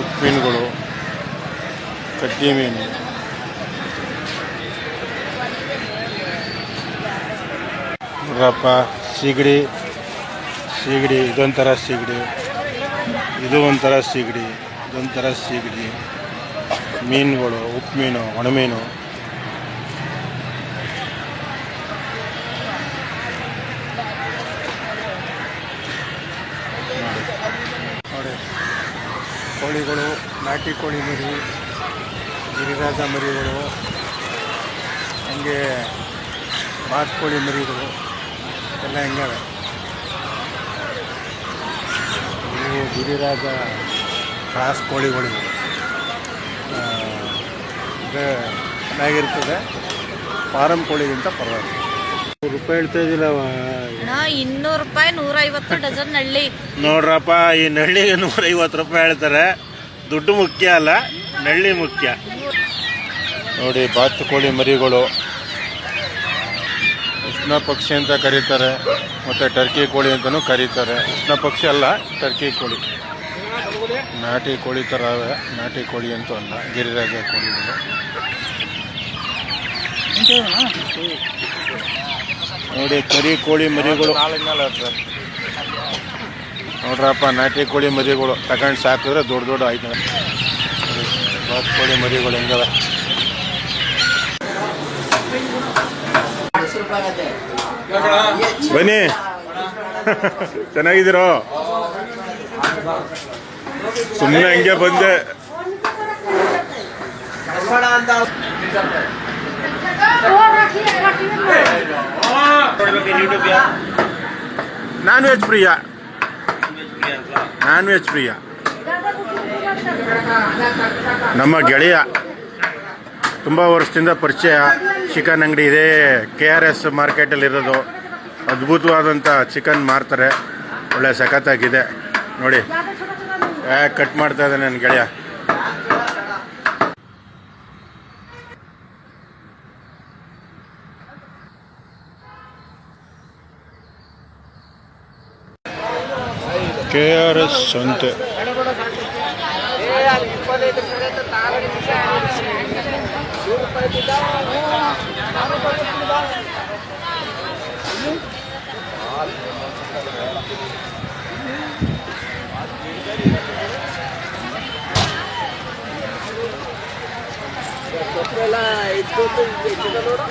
ಉಪ್ಪು ಮೀನುಗಳು ಕಟ್ಟಿ ಮೀನು. ನೋಡ್ರಪ್ಪ, ಸೀಗಡಿ ಸೀಗಡಿ, ಇದೊಂಥರ ಸೀಗಡಿ. ಇದು ಒಂಥರ ಸೀಗಡಿ, ಇದೊಂಥರ ಸೀಗಡಿ. ಮೀನುಗಳು, ಉಪ್ಪು ಮೀನು ಒಣಮೀನು ನೋಡಿ ಕೋಳಿಗಳು ನಾಟಿ ಕೋಳಿ ಮರಿ ಗಿರಿರಾಜ ಮರಿಗಳು ಹಂಗೆ ಬಾತ್ಕೋಳಿ ಮರಿಗಳು ಎಲ್ಲ ಹೆಂಗವೆ ಇವು ಗಿರಿರಾಜ ಕ್ರಾಸ್ ಕೋಳಿಗಳು. ಇವು. ಆ, ಇದು ಚೆನ್ನಾಗಿರ್ತದೆ. ಫಾರಂ ಕೋಳಿಗಿಂತ ಪರವಾಗಿಲ್ಲ. ರೂಪಾಯಿ ಹೇಳ್ತಾ ಇದ್ದಿಲ್ಲ ನಾ ಇನ್ನೂರು ರೂಪಾಯಿ ನೂರ ಐವತ್ತು ಡಜನ್ ನಳ್ಳಿ. ನೋಡ್ರಪ್ಪ ಈ ನಳ್ಳಿಗೆ ನೂರೈವತ್ತು ರೂಪಾಯಿ ಹೇಳ್ತಾರೆ. ದುಡ್ಡು ಮುಖ್ಯ ಅಲ್ಲ ನಳ್ಳಿ ಮುಖ್ಯ. ನೋಡಿ ಬಾತುಕೋಳಿ ಮರಿಗಳು. ಉಷ್ಣ ಪಕ್ಷಿ ಅಂತ ಕರೀತಾರೆ ಮತ್ತು ಟರ್ಕಿ ಕೋಳಿ ಅಂತಲೂ ಕರೀತಾರೆ. ಉಷ್ಣ ಪಕ್ಷಿ ಅಲ್ಲ ಟರ್ಕಿ ಕೋಳಿ. ನಾಟಿ ಕೋಳಿ ಥರ ಅವೆ ನಾಟಿ ಕೋಳಿ ಅಂತೂ ಅಲ್ಲ ಗಿರಿರಾಜ ಕೋಳಿಗಳು. ನೋಡಿ, ಕರಿ ಕೋಳಿ ಮರಿಗಳು. ನೋಡ್ರಪ್ಪ, ನಾಟಿ ಕೋಳಿ ಮರಿಗಳು. ತಗೊಂಡು ಸಾಕಿದ್ರೆ ದೊಡ್ಡ ದೊಡ್ಡ ಆಯ್ತು ಬಾತ್ ಕೋಳಿ ಮರಿಗಳು ಹೆಂಗವೆ ಬನ್ನಿ. ಚೆನ್ನಾಗಿದ್ದೀರೋ? ಸುಮ್ಮನೆ ಹಂಗೆ ಬಂದೆ. ನಾನ್ ವೆಜ್ ಪ್ರಿಯ ನಾನ್ ವೆಜ್ ಪ್ರಿಯ ನಮ್ಮ ಗೆಳೆಯ ತುಂಬ ವರ್ಷದಿಂದ ಪರಿಚಯ. ಚಿಕನ್ ಅಂಗಡಿ ಇದೆ. ಕೆ ಆರ್ ಎಸ್ ಮಾರ್ಕೆಟಲ್ಲಿ ಇರೋದು. ಅದ್ಭುತವಾದಂಥ ಚಿಕನ್ ಮಾರ್ತಾರೆ. ಒಳ್ಳೆ ಸಖತ್ತಾಗಿದೆ. ನೋಡಿ. ಯಾಕೆ ಕಟ್ ಮಾಡ್ತಾ ಇದ್ದಾನೆ ನನ್ನ ಗೆಳೆಯ? కేఆర్ఎస్ అంతే ఎత్తుకోవడం